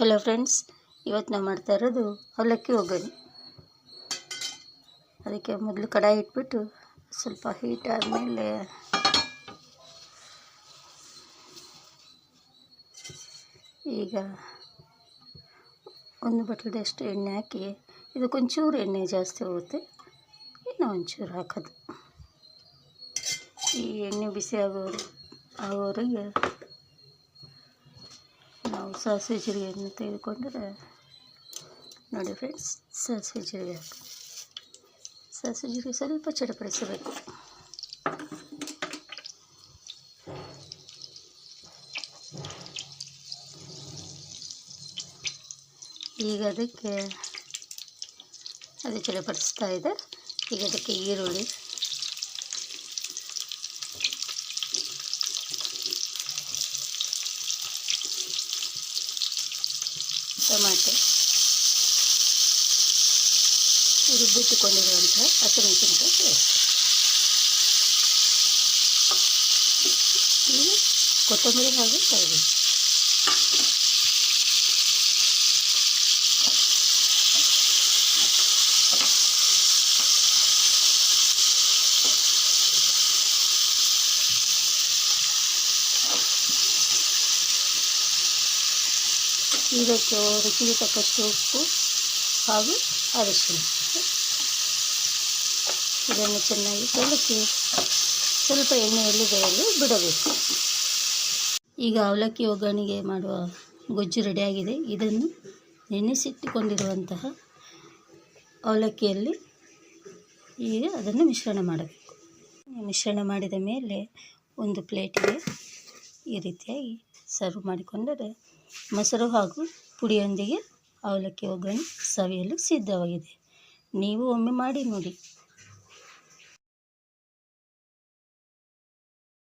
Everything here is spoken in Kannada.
ಹಲೋ ಫ್ರೆಂಡ್ಸ್, ಇವತ್ತು ನಾವು ಮಾಡ್ತಾ ಇರೋದು ಅವಲಕ್ಕಿ ಒಗ್ಗರಣೆ. ಅದಕ್ಕೆ ಮೊದಲು ಕಡಾಯಿ ಇಟ್ಬಿಟ್ಟು ಸ್ವಲ್ಪ ಹೀಟ್ ಆದಮೇಲೆ ಈಗ ಒಂದು ಬಟ್ಲದಷ್ಟು ಎಣ್ಣೆ ಹಾಕಿ ಇದಕ್ಕೊಂಚೂರು ಎಣ್ಣೆ ಜಾಸ್ತಿ ಹೋಗುತ್ತೆ, ಇನ್ನು ಒಂಚೂರು ಹಾಕೋದು. ಈ ಎಣ್ಣೆ ಬಿಸಿ ಆಗೋರು ಆಗೋವರೆಗೆ ನಾವು ಸಾಸಿವೆ ಜೀರಿಗೆಯನ್ನು ತೆಗೆದುಕೊಂಡರೆ ನೋಡಿ ಫ್ರೆಂಡ್ಸ್ ಸಾಸಿವೆ ಜೀರಿಗೆ ಸಾಸಿವೆ ಜೀರಿಗೆ ಸ್ವಲ್ಪ ಚಡಪಡಿಸಬೇಕು. ಈಗ ಅದಕ್ಕೆ ಅದು ಚಡಪಡಿಸ್ತಾ ಇದೆ. ಈಗ ಅದಕ್ಕೆ ಈರುಳ್ಳಿ. ಟೊಮಾಟೊ ರುಬ್ಬಿಟ್ಟುಕೊಂಡಿರುವಂಥ ಹಸಿಮೆಣಸಿನಕಾಯಿ ಪೇಸ್ಟ್. ಕೊತ್ತಂಬರಿ ಹಾಗೂ ಕರಿಬೇವು ಇದಕ್ಕೆ ರುಚಿಗೆ ತಕ್ಕಷ್ಟು ಉಪ್ಪು ಹಾಗೂ ಅರಿಶಿನ. ಇದನ್ನು ಚೆನ್ನಾಗಿ ಕಲಕಿ ಸ್ವಲ್ಪ ಎಣ್ಣೆಯಲ್ಲಿ ಬೇಯಲು ಬಿಡಬೇಕು. ಈಗ ಅವಲಕ್ಕಿ ಒಗ್ಗರಣೆಗೆ ಮಾಡುವ ಗೊಜ್ಜು ರೆಡಿಯಾಗಿದೆ. ಇದನ್ನು ನೆನೆಸಿಟ್ಟುಕೊಂಡಿರುವಂತಹ ಅವಲಕ್ಕಿಯಲ್ಲಿ ಈಗ ಅದನ್ನು ಮಿಶ್ರಣ ಮಾಡಬೇಕು. ಮಿಶ್ರಣ ಮಾಡಿದ ಮೇಲೆ ಒಂದು ಪ್ಲೇಟಿಗೆ ಈ ರೀತಿಯಾಗಿ ಸರ್ವ್ ಮಾಡಿಕೊಂಡರೆ ಮೊಸರು ಹಾಗೂ ಪುಡಿಯೊಂದಿಗೆ ಅವಲಕ್ಕಿ ಒಗ್ಗರಣೆ ಸವಿಯಲು ಸಿದ್ಧವಾಗಿದೆ. ನೀವು ಒಮ್ಮೆ ಮಾಡಿ ನೋಡಿ.